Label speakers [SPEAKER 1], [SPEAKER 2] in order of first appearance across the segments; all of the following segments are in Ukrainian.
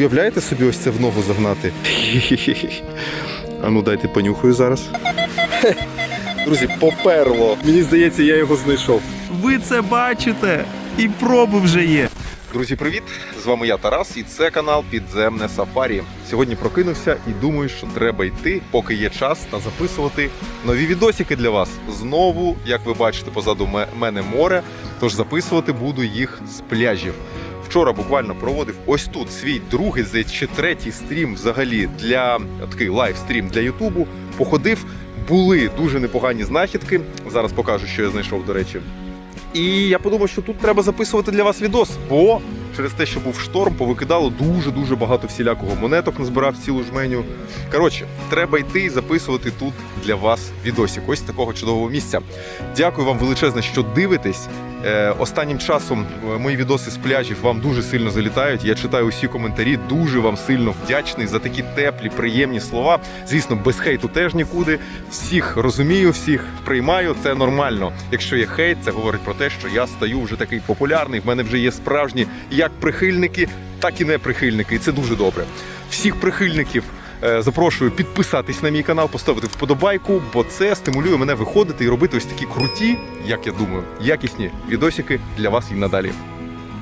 [SPEAKER 1] Уявляєте собі ось це в ногу загнати? А ну дайте понюхаю зараз. Друзі, поперло. Мені здається, я його знайшов.
[SPEAKER 2] Ви це бачите, і проби вже є.
[SPEAKER 1] Друзі, привіт! З вами я Тарас, і це канал Підземне Сафарі. Сьогодні прокинувся і думаю, що треба йти, поки є час, та записувати нові відосики для вас. Знову, як ви бачите, позаду мене море, тож записувати буду їх з пляжів. Вчора буквально проводив ось тут свій другий чи третій стрім взагалі для такий лайв-стрім для Ютубу. Походив, були дуже непогані знахідки. Зараз покажу, що я знайшов, до речі. І я подумав, що тут треба записувати для вас відос, бо через те, що був шторм, повикидало дуже-дуже багато всілякого монеток, назбирав цілу жменю. Коротше, треба йти записувати тут для вас відосик. Ось такого чудового місця. Дякую вам величезне, що дивитесь. Е, останнім часом е, мої відоси з пляжів вам дуже сильно залітають. Я читаю усі коментарі. Дуже вам сильно вдячний за такі теплі, приємні слова. Звісно, без хейту теж нікуди. Всіх розумію, всіх приймаю. Це нормально. Якщо є хейт, це говорить про те, що я стаю вже такий популярний. В мене вже є справжні як прихильники, так і не прихильники. І це дуже добре. Всіх прихильників. Е, Запрошую підписатись на мій канал, поставити вподобайку, бо це стимулює мене виходити і робити ось такі круті, як я думаю, якісні відосики для вас і надалі.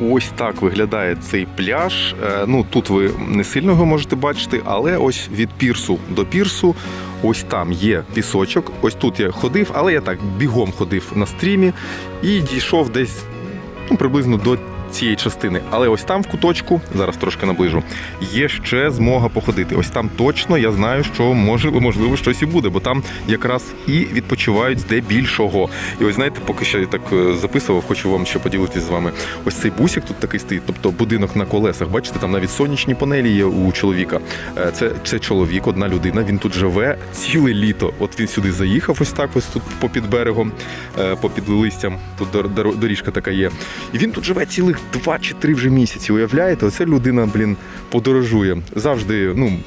[SPEAKER 1] Ось так виглядає цей пляж. Е, Ну тут ви не сильно його можете бачити, але ось від пірсу до пірсу, ось там є пісочок. Ось тут я ходив, але я так бігом ходив на стрімі і дійшов десь ну, приблизно до цієї частини. Але ось там в куточку, зараз трошки наближу, є ще змога походити. Ось там точно я знаю, що може можливо щось і буде, бо там якраз і відпочивають здебільшого. І ось знаєте, поки що я так е, записував, хочу вам ще поділитися з вами. Ось цей бусик тут такий стоїть, тобто будинок на колесах. Бачите, там навіть сонячні панелі є у чоловіка. Е, Це, це чоловік, одна людина. Він тут живе ціле літо. От він сюди заїхав, ось так, ось тут попід берегом, е, попід листям. Тут дор- дор- доріжка така є. І він тут живе цілих два чи три вже місяці. Уявляєте, оце людина, блін, подорожує. Завжди, ну.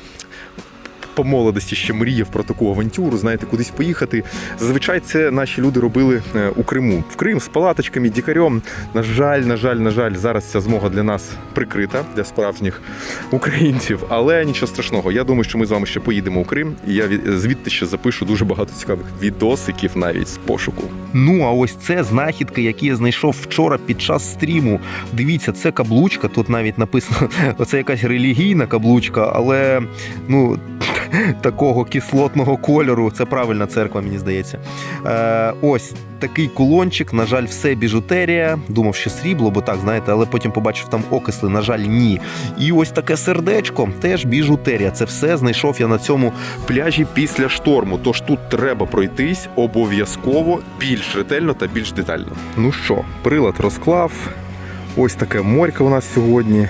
[SPEAKER 1] По молодості ще мріяв про таку авантюру, знаєте, кудись поїхати. Зазвичай це наші люди робили е, у Криму. В Крим з палаточками, дікарем. На жаль, на жаль, на жаль, зараз ця змога для нас прикрита, для справжніх українців. Але нічого страшного. Я думаю, що ми з вами ще поїдемо у Крим, і я від- звідти ще запишу дуже багато цікавих відосиків навіть з пошуку.
[SPEAKER 2] Ну а ось це знахідки, які я знайшов вчора під час стріму. Дивіться, це каблучка. Тут навіть написано, це якась релігійна каблучка, але ну. Такого кислотного кольору, це правильна церква, мені здається. Е, ось такий кулончик. На жаль, все біжутерія. Думав, що срібло, бо так, знаєте, але потім побачив там окисли. На жаль, ні. І ось таке сердечко, теж біжутерія. Це все знайшов я на цьому
[SPEAKER 1] пляжі після шторму. Тож тут треба пройтись обов'язково більш ретельно та більш детально. Ну що, прилад розклав. Ось таке морька у нас сьогодні.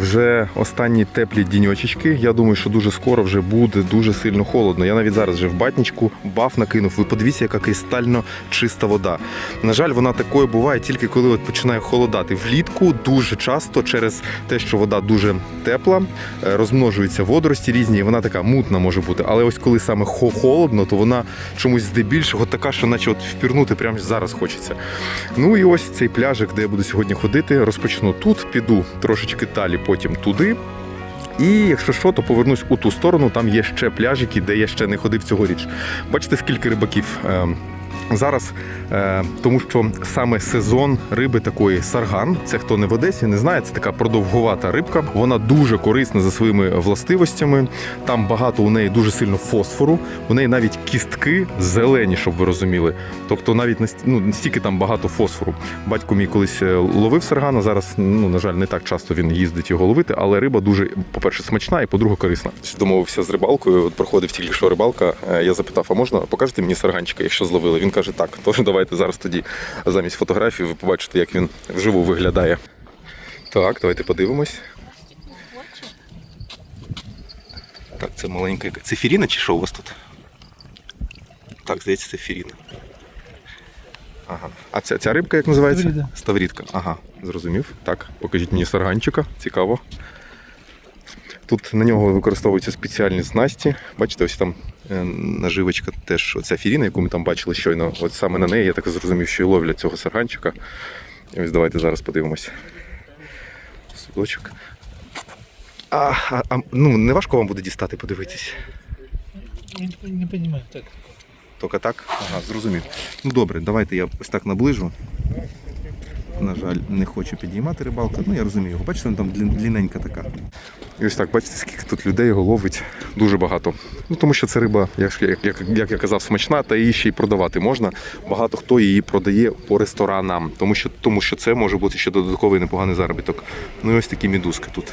[SPEAKER 1] Вже останні теплі діньочечки. Я думаю, що дуже скоро вже буде дуже сильно холодно. Я навіть зараз вже в батнічку баф накинув. Ви подивіться, яка кристально чиста вода. На жаль, вона такою буває тільки коли от починає холодати. Влітку дуже часто через те, що вода дуже тепла, е, розмножуються водорості різні, і вона така мутна може бути. Але ось коли саме холодно, то вона чомусь здебільшого така, що наче от впірнути прямо зараз хочеться. Ну і ось цей пляжик, де я буду сьогодні ходити. Розпочну тут, піду трошечки далі, потім туди. І якщо що, то повернусь у ту сторону. Там є ще пляжики, де я ще не ходив цьогоріч. Бачите, скільки рибаків. Зараз, е, тому що саме сезон риби такої сарган, це хто не в Одесі, не знає, це така продовгувата рибка. Вона дуже корисна за своїми властивостями. Там багато у неї дуже сильно фосфору. У неї навіть кістки зелені, щоб ви розуміли. Тобто навіть ну, настільки там багато фосфору. Батько мій колись е, ловив саргана. Зараз, ну на жаль, не так часто він їздить його ловити, але риба дуже, по-перше, смачна і по-друге, корисна. Домовився з рибалкою. От проходив тільки що рибалка. Е, Я запитав, а можна покажете мені сарганчика, якщо зловили? Він каже, так. Тож давайте зараз тоді замість фотографії ви побачите, як він вживу виглядає. Так, давайте подивимось. Так, це маленька. Це фіріна чи що у вас тут? Так, здається, це фіріна. Ага. А ця, ця рибка як називається? Ставрідка. Ага, зрозумів. Так, покажіть мені сарганчика. Цікаво. Тут на нього використовуються спеціальні снасті. Бачите, ось там е, наживочка теж оця фіріна, яку ми там бачили щойно. От саме на неї я так зрозумів, що і ловлять цього сарганчика. Ось давайте зараз подивимося. Судочок. А, а, а, ну, не важко вам буде дістати, подивитись.
[SPEAKER 3] Я не, понимаю, так.
[SPEAKER 1] Тільки так? Ага, зрозумів. Ну добре, давайте я ось так наближу. На жаль, не хоче підіймати рибалку. Ну я розумію його. Бачите, вона там длін- длінненька така. І ось так, бачите, скільки тут людей його ловить. Дуже багато. Ну тому що це риба, як, як, як я казав, смачна, та її ще й продавати можна. Багато хто її продає по ресторанам, тому що, тому що це може бути ще додатковий непоганий заробіток. Ну і ось такі мідузки тут.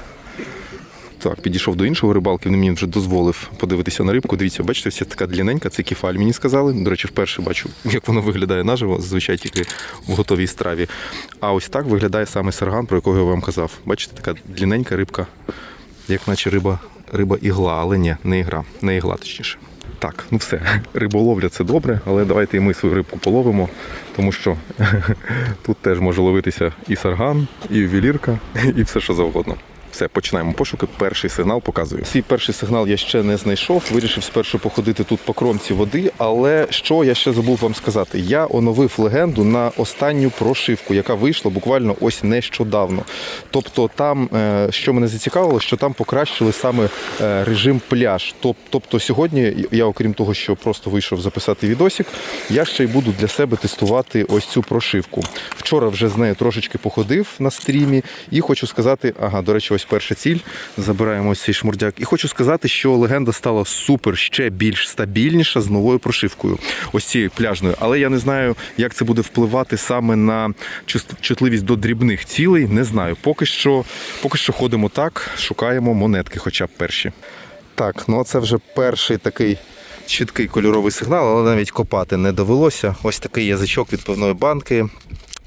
[SPEAKER 1] Так, підійшов до іншого рибалки, він мені вже дозволив подивитися на рибку. Дивіться, бачите, ось така длінненька, це кефаль, мені сказали. До речі, вперше бачу, як воно виглядає наживо, зазвичай тільки в готовій страві. А ось так виглядає саме сарган, про якого я вам казав. Бачите, така длінненька рибка, як наче риба, риба ігла, але ні, не ігра, не ігла точніше. Так, ну все, риболовля це добре, але давайте і ми свою рибку половимо, тому що тут теж може ловитися і сарган, і ювелірка, і все що завгодно. Все, починаємо пошуки. Перший сигнал показую. Свій перший сигнал я ще не знайшов. Вирішив спершу походити тут по кромці води. Але що я ще забув вам сказати? Я оновив легенду на останню прошивку, яка вийшла буквально ось нещодавно. Тобто, там, е, що мене зацікавило, що там покращили саме е, режим пляж. Тобто, сьогодні я, окрім того, що просто вийшов записати відосик, я ще й буду для себе тестувати ось цю прошивку. Вчора вже з нею трошечки походив на стрімі, і хочу сказати, ага, до речі, ось перша ціль. Забираємо ось цей шмурдяк. І хочу сказати, що легенда стала супер ще більш стабільніша з новою прошивкою, ось цією пляжною. Але я не знаю, як це буде впливати саме на чутливість до дрібних цілей. Не знаю. Поки що, поки що ходимо так, шукаємо монетки, хоча б перші. Так, ну це вже перший такий чіткий кольоровий сигнал, але навіть копати не довелося. Ось такий язичок від пивної банки.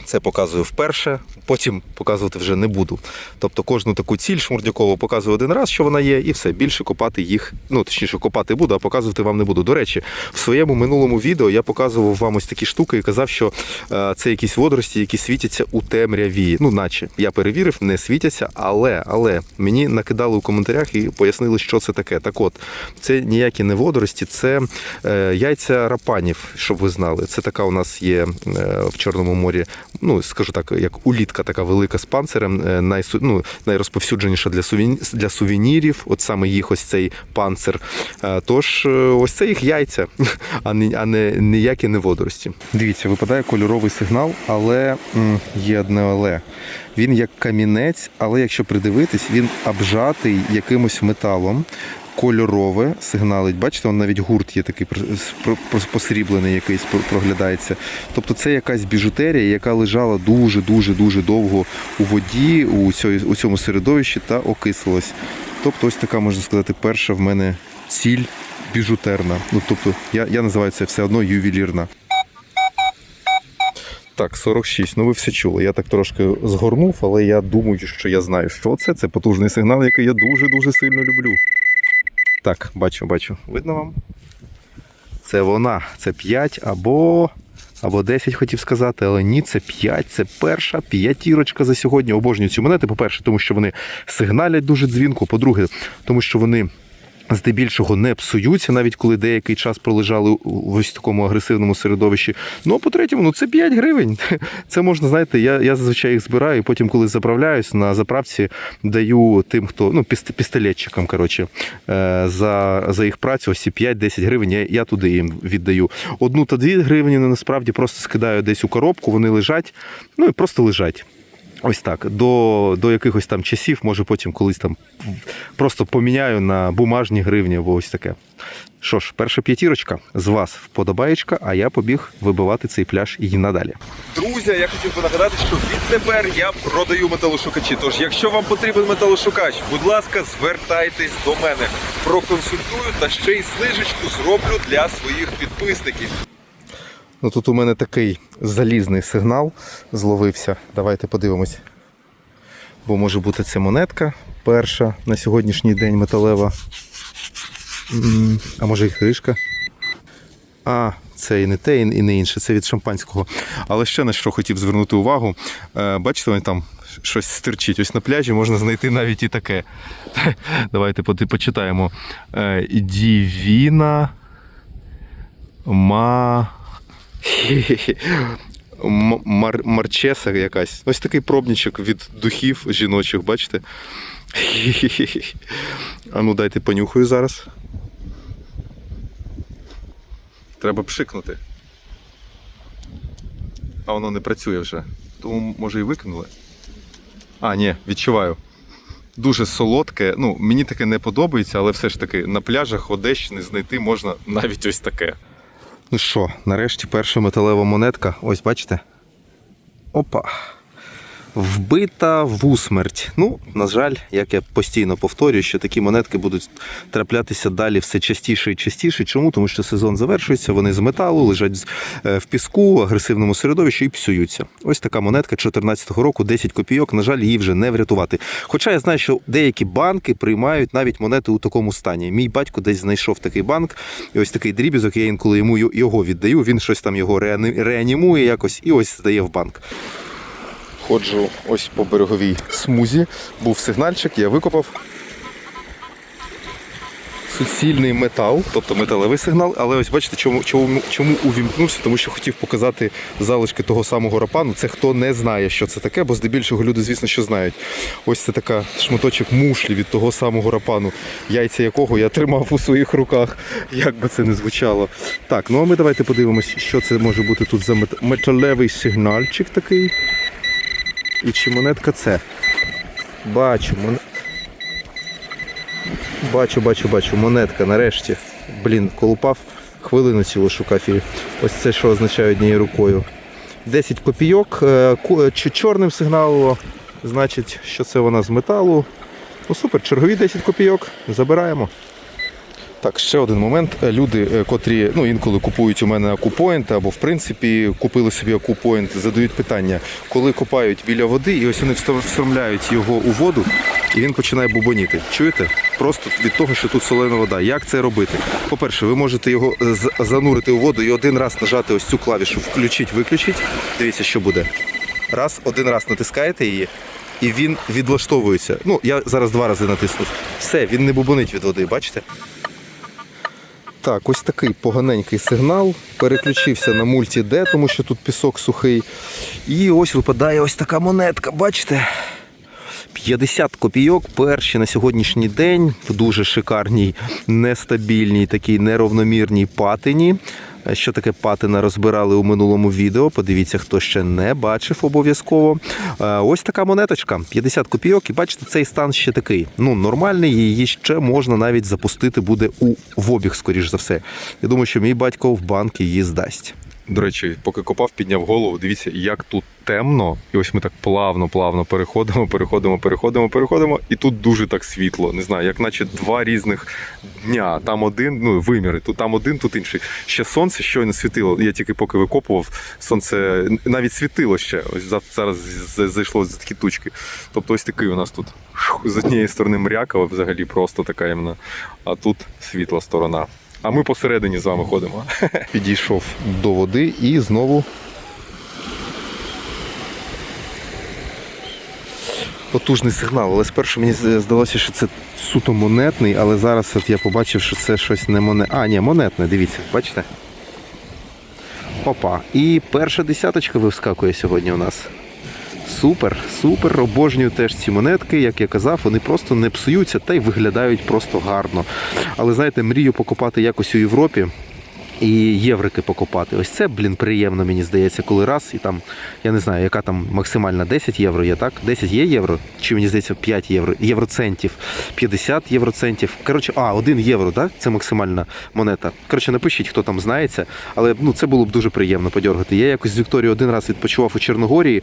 [SPEAKER 1] Це показую вперше, потім показувати вже не буду. Тобто кожну таку ціль шмурдякову показую один раз, що вона є, і все. Більше копати їх, ну точніше, копати буду, а показувати вам не буду. До речі, в своєму минулому відео я показував вам ось такі штуки і казав, що е, це якісь водорості, які світяться у темряві. Ну, наче я перевірив, не світяться, але але мені накидали у коментарях і пояснили, що це таке. Так от, це ніякі не водорості, це е, яйця рапанів, щоб ви знали. Це така у нас є е, в Чорному морі, ну скажу так, як улітка така велика з панцирем, е, найсу, ну, найрозповсюдженіша для сувені, для сувенірів. От саме їх ось цей панцир. Е, Тож е, ось це їх яйця, а не, а не ніякі не водорості. Дивіться, випадає кольоровий сигнал, але є одне але. Він як камінець, але якщо придивитись, він обжатий якимось металом. Кольорове сигналить. Бачите, он навіть гурт є такий посріблений, якийсь проглядається. Тобто це якась біжутерія, яка лежала дуже дуже довго у воді, у цьому середовищі та окислилась. Тобто, ось така можна сказати, перша в мене ціль біжутерна. Ну тобто, я, я називаю це все одно ювелірна. Так, 46. Ну ви все чули. Я так трошки згорнув, але я думаю, що я знаю, що це. Це потужний сигнал, який я дуже-дуже сильно люблю. Так, бачу, бачу. Видно вам? Це вона. Це 5 або. Або 10 хотів сказати, але ні, це 5, це перша п'ятірочка за сьогодні. Обожнюю ці монети. По-перше, тому що вони сигналять дуже дзвінку. По-друге, тому що вони здебільшого не псуються, навіть коли деякий час пролежали у ось такому агресивному середовищі. Ну а по-третьому, ну це 5 гривень. Це можна, знаєте, я, я зазвичай їх збираю, і потім, коли заправляюсь на заправці, даю тим, хто ну, піст- пістолетчикам, коротше, е, за, за їх працю, ось ці 5-10 гривень, я, я туди їм віддаю. Одну та дві гривні насправді просто скидаю десь у коробку, вони лежать, ну і просто лежать. Ось так. До, до якихось там часів, може потім колись там просто поміняю на бумажні гривні або ось таке. Що ж, перша п'ятірочка з вас вподобаєчка, а я побіг вибивати цей пляж і надалі.
[SPEAKER 4] Друзі, я хотів би нагадати, що відтепер я продаю металошукачі. Тож, якщо вам потрібен металошукач, будь ласка, звертайтесь до мене. Проконсультую та ще й знижечку зроблю для своїх підписників.
[SPEAKER 1] Ну тут у мене такий залізний сигнал зловився. Давайте подивимось. Бо може бути це монетка перша на сьогоднішній день металева. А може і кришка. А, це і не те, і не інше, це від шампанського. Але ще на що хотів звернути увагу. Е, Бачите, вони там щось стирчить. Ось на пляжі можна знайти навіть і таке. Давайте почитаємо. Е, Дівіна. Ма. Мар... Марчеса якась. Ось такий пробничок від духів жіночих, бачите? А ну дайте понюхаю зараз. Треба пшикнути. А воно не працює вже. Тому може і викинули. А, ні, відчуваю. Дуже солодке. Ну, мені таке не подобається, але все ж таки на пляжах Одещини знайти можна навіть ось таке.
[SPEAKER 2] Ну що, нарешті перша металева монетка. Ось бачите? Опа. Вбита в усмерть. Ну, на жаль, як я постійно повторюю, що такі монетки будуть траплятися далі все частіше і частіше. Чому? Тому що сезон завершується, вони з металу, лежать е, в піску, агресивному середовищі і псуються. Ось така монетка 2014 року, 10 копійок. На жаль, її вже не врятувати. Хоча я знаю, що деякі банки приймають навіть монети у такому стані. Мій батько десь знайшов такий банк, і ось такий дрібізок. Я інколи йому його віддаю. Він щось там його реанімує якось і ось здає в банк.
[SPEAKER 1] Ходжу ось по береговій смузі. Був сигнальчик, я викопав. Суцільний метал, тобто металевий сигнал, але ось бачите, чому, чому, чому увімкнувся, тому що хотів показати залишки того самого рапану. Це хто не знає, що це таке, бо здебільшого люди, звісно, що знають. Ось це така шматочок мушлі від того самого рапану, яйця якого я тримав у своїх руках, як би це не звучало. Так, ну а ми давайте подивимось, що це може бути тут за мет- металевий сигнальчик такий. І чи монетка це? Бачу, мон... бачу, бачу, бачу, монетка нарешті. Блін, колупав, хвилину цілу шукав. Ось це що означає однією рукою. 10 копійок, е, чи чорним сигналом, значить, що це вона з металу. Ну супер, чергові 10 копійок. Забираємо. Так, ще один момент. Е, Люди, е, котрі ну, інколи купують у мене акупоінт або в принципі купили собі акупоінт, задають питання, коли копають біля води, і ось вони встромляють його у воду, і він починає бубоніти. Чуєте? Просто від того, що тут солена вода. Як це робити? По-перше, ви можете його занурити у воду і один раз нажати ось цю клавішу включить, виключить. Дивіться, що буде. Раз, один раз натискаєте її. І він відлаштовується. Ну, я зараз два рази натиснув. Все, він не бубонить від води, бачите? Так, ось такий поганенький сигнал. Переключився на мульті-Д, тому що тут пісок сухий. І ось випадає ось така монетка, бачите? 50 копійок перші на сьогоднішній день в дуже шикарній, нестабільній, такій неровномірній патині. Е, Що таке патина розбирали у минулому відео. Подивіться, хто ще не бачив обов'язково. Е, Ось така монеточка, 50 копійок, і бачите, цей стан ще такий. Ну, нормальний, її ще можна навіть запустити буде у в обіг, скоріш за все. Я думаю, що мій батько в банк її здасть. До речі, поки копав, підняв голову. Дивіться, як тут темно. І ось ми так плавно, плавно переходимо, переходимо, переходимо, переходимо. І тут дуже так світло. Не знаю, як наче два різних дня. Там один, ну виміри, тут там один, тут інший. Ще сонце щойно світило. Я тільки поки викопував, сонце навіть світило ще. Ось зараз зайшло за такі тучки. Тобто ось такий у нас тут з однієї сторони мрякава, взагалі просто така іменно. А тут світла сторона. А ми посередині з вами ходимо. Підійшов до води і знову.
[SPEAKER 2] Потужний сигнал, але спершу мені здалося, що це суто монетний, але зараз от я побачив, що це щось не монетне. А, ні, монетне, дивіться, бачите? Опа. І перша десяточка вискакує сьогодні у нас. Супер, супер. Обожнюю теж ці монетки, як я казав, вони просто не псуються та й виглядають просто гарно. Але знаєте, мрію покупати якось у Європі. І єврики покопати. Ось це, блін, приємно, мені здається, коли раз, і там, я не знаю, яка там максимальна 10 євро є, так? 10 є євро? Чи мені здається 5 євро, євроцентів, 50 євроцентів. Коротше, а, 1 євро, так? Це максимальна монета. Коротше, напишіть, хто там знається. Але ну, це було б дуже приємно подьоргати. Я якось з Вікторією один раз відпочивав у Чорногорії,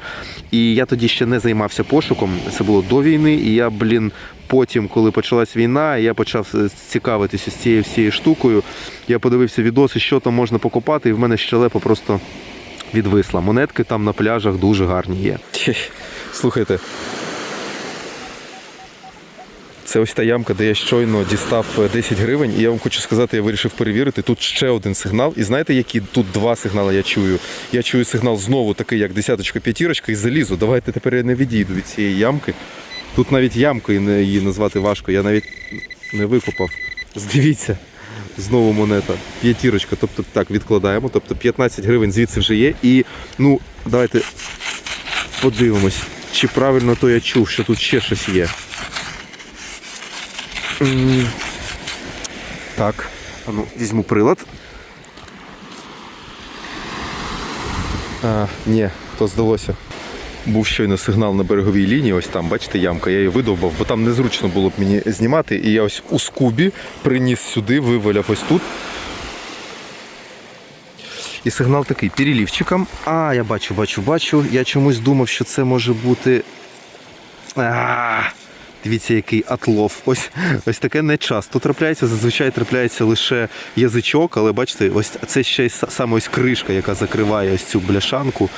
[SPEAKER 2] і я тоді ще не займався пошуком. Це було до війни, і я, блін, Потім, коли почалась війна, я почав цікавитися з цією всією штукою. Я подивився відоси, що там можна покопати, і в мене щелепа просто відвисла. Монетки там на пляжах дуже гарні є.
[SPEAKER 1] Слухайте. Це ось та ямка, де я щойно дістав е, 10 гривень, і я вам хочу сказати, я вирішив перевірити. Тут ще один сигнал. І знаєте, які тут два сигнали я чую? Я чую сигнал знову такий, як десяточка, п'ятірочка, і залізу. Давайте тепер я не відійду від цієї ямки. Тут навіть ямкою її назвати важко, я навіть не викопав. Здивіться. Знову монета. П'ятірочка. Тобто так, відкладаємо. Тобто 15 гривень звідси вже є. І ну, давайте подивимось, чи правильно то я чув, що тут ще щось є.
[SPEAKER 2] Так, а ну, візьму прилад.
[SPEAKER 1] А, ні, то здалося. Був щойно сигнал на береговій лінії, ось там, бачите, ямка, я її видовбав, бо там незручно було б мені знімати. І я ось у скубі приніс сюди, виваляв ось тут.
[SPEAKER 2] І сигнал такий перелівчиком. А, я бачу, бачу, бачу. Я чомусь думав, що це може бути. А, дивіться, який атлов. Ось, ось таке не часто трапляється. Зазвичай трапляється лише язичок, але бачите, ось це ще й саме ось кришка, яка закриває ось цю бляшанку,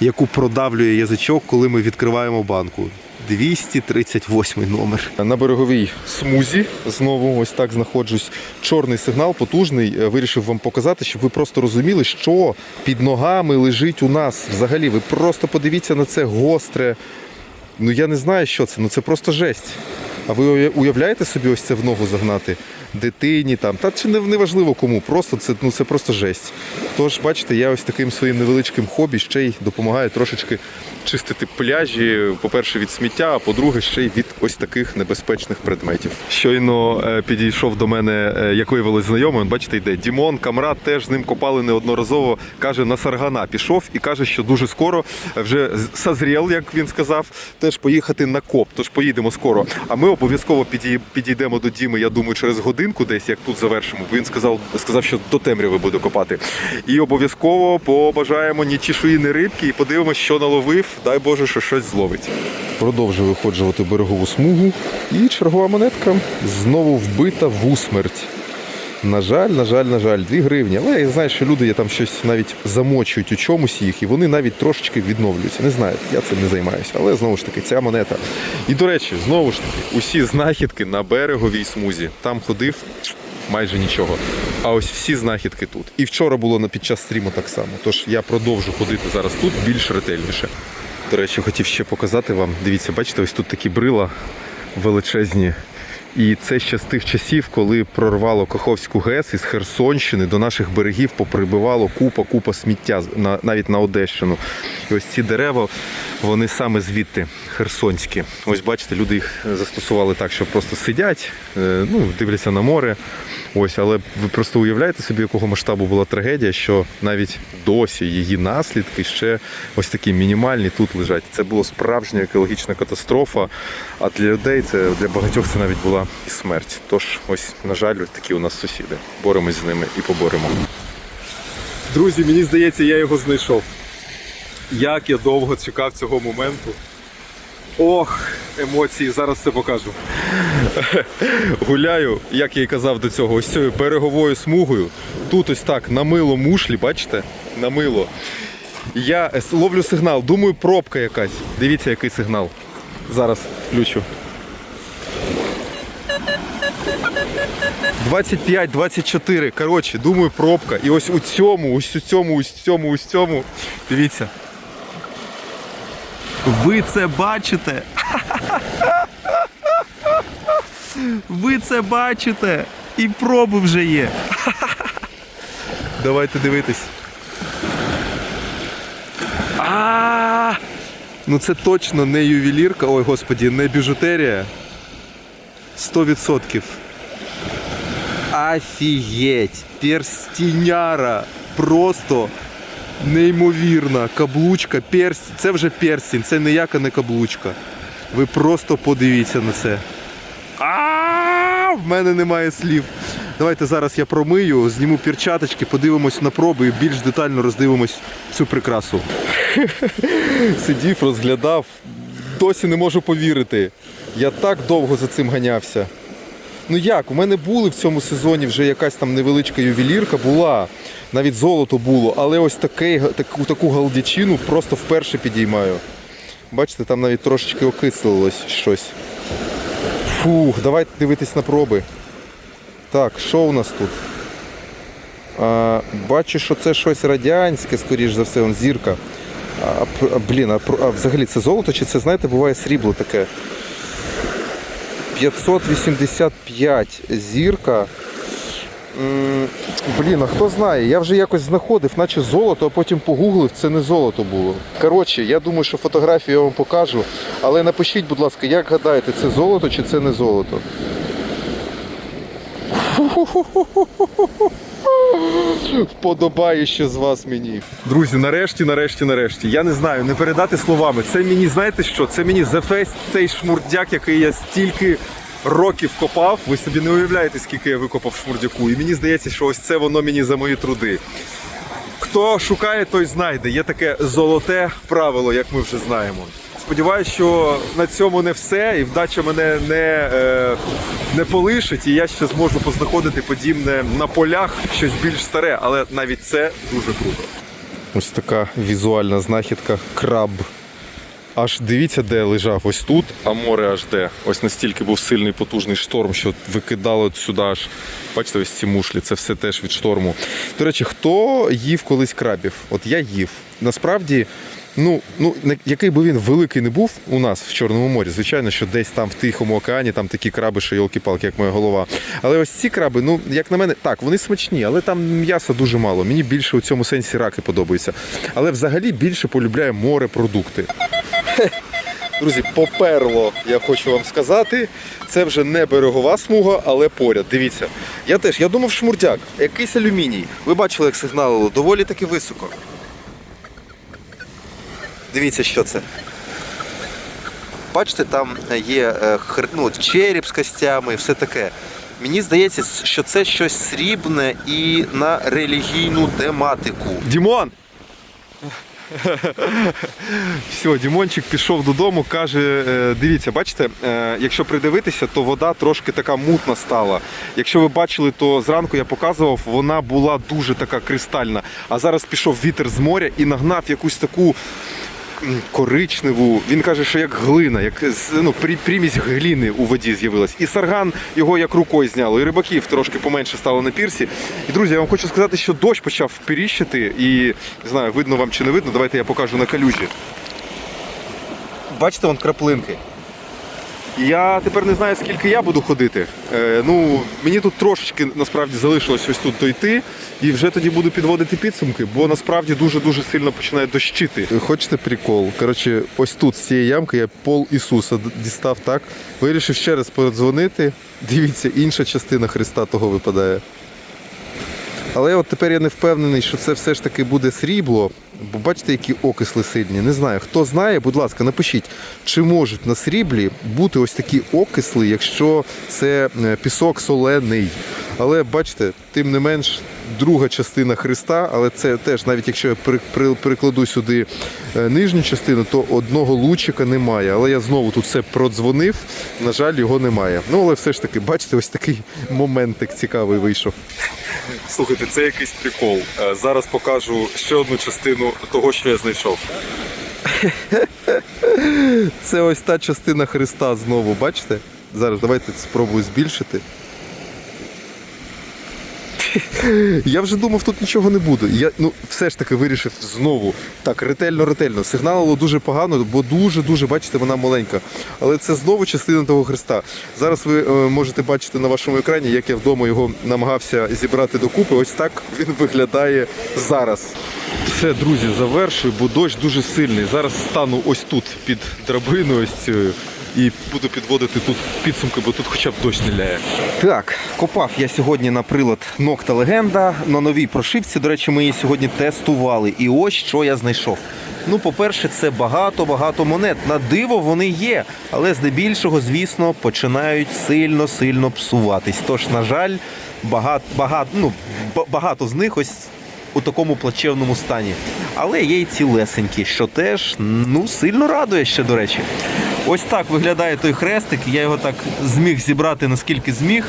[SPEAKER 2] яку продавлює язичок, коли ми відкриваємо банку. 238 номер.
[SPEAKER 1] На береговій смузі знову ось так знаходжусь. Чорний сигнал, потужний. Е, Вирішив вам показати, щоб ви просто розуміли, що під ногами лежить у нас. Взагалі, ви просто подивіться на це гостре. Ну я не знаю, що це, ну це просто жесть. А ви уявляєте собі ось це в ногу загнати? Дитині там, та чи не неважливо кому, просто це, ну, це просто жесть. Тож, бачите, я ось таким своїм невеличким хобі ще й допомагаю трошечки чистити пляжі, по-перше, від сміття, а по-друге, ще й від ось таких небезпечних предметів. Щойно е, підійшов до мене, е, як виявилось знайомий, бачите, йде Дімон, камрад теж з ним копали неодноразово. Каже, на Саргана пішов і каже, що дуже скоро е, вже созрів, як він сказав, теж поїхати на коп. Тож поїдемо скоро. А ми обов'язково підійдемо до Діми, я думаю, через годинку десь, як тут завершимо. Він сказав, сказав, що до темряви буде копати. І обов'язково побажаємо ні чешуї, ні рибки і подивимося, що наловив. Дай Боже, що щось зловить. Продовжую виходжувати берегову смугу. І чергова монетка знову вбита в усмерть. На жаль, на жаль, на жаль, 2 гривні. Але я знаю, що люди там щось навіть замочують у чомусь їх, і вони навіть трошечки відновлюються. Не знаю, я цим не займаюся. Але знову ж таки, ця монета. І до речі, знову ж таки, усі знахідки на береговій смузі. Там ходив майже нічого. А ось всі знахідки тут. І вчора було під час стріму так само. Тож я продовжу ходити зараз тут більш ретельніше. До речі, хотів ще показати вам. Дивіться, бачите, ось тут такі брила величезні. І це ще з тих часів, коли прорвало Каховську ГЕС із Херсонщини до наших берегів поприбивало купа, купа сміття на, навіть на Одещину. І ось ці дерева, вони саме звідти херсонські. Ось бачите, люди їх застосували так, що просто сидять, е, ну, дивляться на море. Ось, але ви просто уявляєте собі, якого масштабу була трагедія, що навіть досі її наслідки ще ось такі мінімальні тут лежать. Це була справжня екологічна катастрофа. А для людей це для багатьох це навіть була і смерть. Тож, ось, на жаль, такі у нас сусіди. Боремось з ними і поборемо. Друзі, мені здається, я його знайшов. Як я довго чекав цього моменту. Ох, емоції, зараз це покажу. Гуляю, як я і казав до цього, ось цією береговою смугою. Тут ось так на мило мушлі, бачите? На мило. Я е, ловлю сигнал, думаю, пробка якась. Дивіться, який сигнал. Зараз включу. 25-24. Коротше, думаю, пробка. І ось у цьому, ось у цьому, ось у цьому, ось у цьому. Дивіться.
[SPEAKER 2] Ви це бачите? Ви це бачите? І проби вже є.
[SPEAKER 1] Давайте дивитись.
[SPEAKER 2] А,
[SPEAKER 1] Ну це точно не ювелірка, ой господі, не біжутерія. 100%.
[SPEAKER 2] Офігеть! Перстіняра! Просто неймовірна каблучка, перстень. Це вже перстень, це ніяка не каблучка. Ви просто подивіться на це. А, в мене немає слів. Давайте зараз я промию, зніму перчаточки, подивимось на проби і більш детально роздивимось цю прикрасу.
[SPEAKER 1] Сидів, розглядав. Досі не можу повірити. Я так довго за цим ганявся. Ну як, у мене були в цьому сезоні вже якась там невеличка ювелірка, була. Навіть золото було, але ось таке, таку, таку галдячину просто вперше підіймаю. Бачите, там навіть трошечки окислилось щось. Фух, давайте дивитись на проби. Так, що у нас тут? А, бачу, що це щось радянське, скоріш за все, он зірка. А, блін, а, а взагалі це золото чи це, знаєте, буває срібло таке? 585 зірка. Блін, а хто знає, я вже якось знаходив, наче золото, а потім погуглив, це не золото було. Коротше, я думаю, що фотографію я вам покажу. Але напишіть, будь ласка, як гадаєте, це золото чи це не золото? Вподобає ще з вас мені. Друзі, нарешті, нарешті, нарешті. Я не знаю, не передати словами. Це мені, знаєте що? Це мені за весь цей шмурдяк, який я стільки років копав. Ви собі не уявляєте, скільки я викопав шмурдяку. І мені здається, що ось це воно мені за мої труди. Хто шукає, той знайде. Є таке золоте правило, як ми вже знаємо. Сподіваюсь, що на цьому не все, і вдача мене не, е, не полишить, і я ще зможу познаходити подібне на полях щось більш старе, але навіть це дуже круто. Ось така візуальна знахідка краб. Аж дивіться, де лежав ось тут, а море аж де. Ось настільки був сильний потужний шторм, що викидало сюди аж. Бачите, ось ці мушлі, це все теж від шторму. До речі, хто їв колись крабів? От я їв. Насправді, ну, ну який би він великий не був у нас в Чорному морі, звичайно, що десь там в Тихому океані там такі краби, що йолки-палки, як моя голова. Але ось ці краби, ну як на мене, так, вони смачні, але там м'яса дуже мало. Мені більше у цьому сенсі раки подобаються. Але взагалі більше полюбляю морепродукти. Друзі, поперло, я хочу вам сказати. Це вже не берегова смуга, але поряд. Дивіться. Я теж, я думав, шмурдяк, якийсь алюміній. Ви бачили, як сигналило, доволі таки високо. Дивіться, що це. Бачите, там є е, ну, череп з костями і все таке. Мені здається, що це щось срібне і на релігійну тематику. Дімон! Все, Дімончик пішов додому, каже: е, дивіться, бачите, е, якщо придивитися, то вода трошки така мутна стала. Якщо ви бачили, то зранку я показував, вона була дуже така кристальна. А зараз пішов вітер з моря і нагнав якусь таку коричневу. Він каже, що як глина, як ну, примість гліни у воді з'явилась. І сарган його як рукою зняло, і рибаків трошки поменше стало на пірсі. І друзі, я вам хочу сказати, що дощ почав піріщити, і не знаю, видно вам чи не видно. Давайте я покажу на калюжі. Бачите, вон краплинки. Я тепер не знаю, скільки я буду ходити. Е, ну, мені тут трошечки насправді залишилось ось тут дойти, і вже тоді буду підводити підсумки, бо насправді дуже-дуже сильно починає дощити. Хочете прикол? Коротше, ось тут з цієї ямки я пол Ісуса дістав так. Вирішив ще раз передзвонити. Дивіться, інша частина Христа того випадає. Але от тепер я не впевнений, що це все ж таки буде срібло. Бо бачите, які окисли сильні. Не знаю. Хто знає, будь ласка, напишіть, чи можуть на сріблі бути ось такі окисли, якщо це е, пісок солений. Але бачите, тим не менш, друга частина Христа, але це теж, навіть якщо я при, при, прикладу сюди е, нижню частину, то одного лучика немає. Але я знову тут все продзвонив. На жаль, його немає. Ну, але все ж таки, бачите, ось такий моментик цікавий вийшов. Слухайте, це якийсь прикол. Е, Зараз покажу ще одну частину того, що я знайшов. Це ось та частина Христа знову, бачите? Зараз давайте спробую збільшити. Я вже думав, тут нічого не буде. Я ну все ж таки вирішив знову так ретельно, ретельно. Сигналило дуже погано, бо дуже дуже бачите, вона маленька. Але це знову частина того хреста. Зараз ви е, можете бачити на вашому екрані, як я вдома його намагався зібрати докупи. Ось так він виглядає зараз. Все, друзі, завершую, бо дощ дуже сильний. Зараз стану ось тут під драбиною ось цією і буду підводити тут підсумки, бо тут хоча б дощ не ляє. Так, копав я сьогодні на прилад Нокта Легенда на новій прошивці. До речі, ми її сьогодні тестували. І ось що я знайшов. Ну, по-перше, це багато-багато монет. На диво вони є, але здебільшого, звісно, починають сильно-сильно псуватись. Тож, на жаль, багато, багато, ну, багато з них ось у такому плачевному стані. Але є й цілесенькі, що теж ну, сильно радує ще, до речі. Ось так виглядає той хрестик. Я його так зміг зібрати наскільки зміг.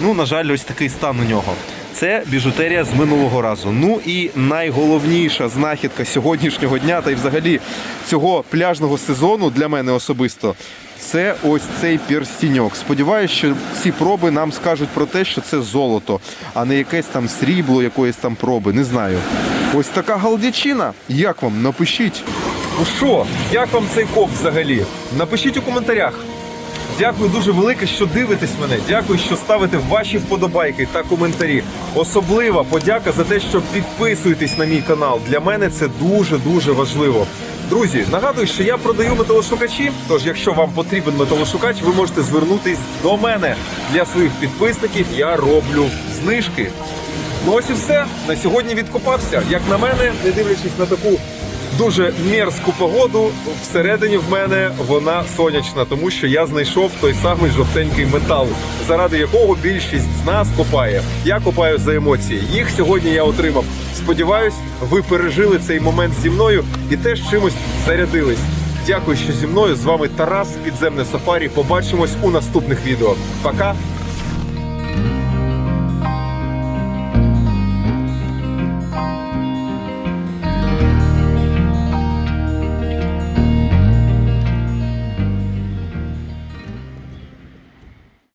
[SPEAKER 1] Ну, на жаль, ось такий стан у нього. Це біжутерія з минулого разу. Ну і найголовніша знахідка сьогоднішнього дня та й взагалі цього пляжного сезону для мене особисто. Це ось цей перстіньок. Сподіваюсь, що ці проби нам скажуть про те, що це золото, а не якесь там срібло якоїсь там проби. Не знаю. Ось така галдячина. Як вам? Напишіть. Ну що, як вам цей коп взагалі? Напишіть у коментарях. Дякую дуже велике, що дивитесь мене. Дякую, що ставите ваші вподобайки та коментарі. Особлива подяка за те, що підписуєтесь на мій канал. Для мене це дуже дуже важливо. Друзі, нагадую, що я продаю металошукачі. Тож, якщо вам потрібен металошукач, ви можете звернутись до мене. Для своїх підписників я роблю знижки. Ну ось і все. На сьогодні відкопався. Як на мене, не дивлячись на таку дуже мерзку погоду, всередині в мене вона сонячна, тому що я знайшов той самий жовтенький метал, заради якого більшість з нас копає. Я копаю за емоції. Їх сьогодні я отримав. Сподіваюсь, ви пережили цей момент зі мною і теж чимось зарядились. Дякую, що зі мною з вами Тарас Підземне Сафарі. Побачимось у наступних відео. Пока.